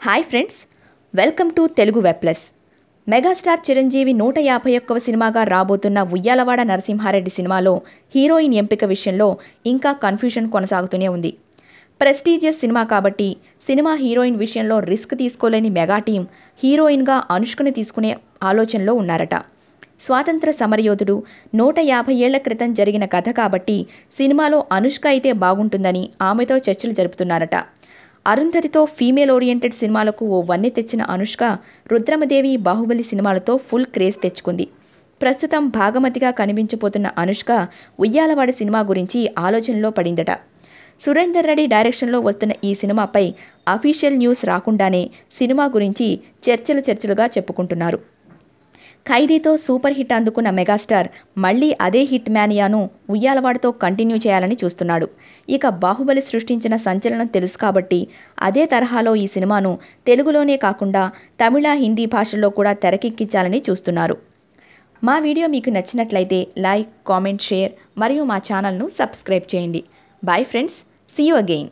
Hi friends welcome to Telugu web plus megastar Chiranjeevi నూట యాభై ఒక్కవ సినిమాగా రాబోతున్న ఉయ్యాలవాడ నరసింహారెడ్డి సినిమాలో హీరోయిన్ ఎంపిక విషయంలో ఇంకా కన్ఫ్యూషన్ కొనసాగుతూనే ఉంది. ప్రెస్టీజియస్ సినిమా కాబట్టి సినిమా హీరోయిన్ విషయంలో రిస్క్ తీసుకోలేని మెగా టీం హీరోయిన్గా అనుష్కని తీసుకునే ఆలోచనలో ఉన్నారట. స్వాతంత్ర సమరయోధుడు నూట యాభై ఏళ్ళ క్రితం జరిగిన కథ కాబట్టి సినిమాలో అనుష్క అయితే బాగుంటుందని ఆమెతో చర్చలు జరుపుతున్నారట. అరుంధతితో ఫీమేల్ ఓరియంటెడ్ సినిమాలకు ఓ వన్నె తెచ్చిన అనుష్క రుద్రమదేవి బాహుబలి సినిమాలతో ఫుల్ క్రేజ్ తెచ్చుకుంది. ప్రస్తుతం భాగమతిగా కనిపించబోతున్న అనుష్క ఉయ్యాలవాడ సినిమా గురించి ఆలోచనలో పడిందట. సురేందర్ రెడ్డి డైరెక్షన్లో వస్తున్న ఈ సినిమాపై అఫీషియల్ న్యూస్ రాకుండానే సినిమా గురించి చర్చలు చర్చలుగా చెప్పుకుంటున్నారు. ఖైదీతో సూపర్ హిట్ అందుకున్న మెగాస్టార్ మళ్ళీ అదే హిట్ మ్యానియాను ఉయ్యాలవాడతో కంటిన్యూ చేయాలని చూస్తున్నాడు. ఇక బాహుబలి సృష్టించిన సంచలనం తెలుసు కాబట్టి అదే తరహాలో ఈ సినిమాను తెలుగులోనే కాకుండా తమిళ హిందీ భాషల్లో కూడా తెరకెక్కించాలని చూస్తున్నారు. మా వీడియో మీకు నచ్చినట్లయితే లైక్ కామెంట్ షేర్ మరియు మా ఛానల్ను సబ్స్క్రైబ్ చేయండి. Bye friends see you again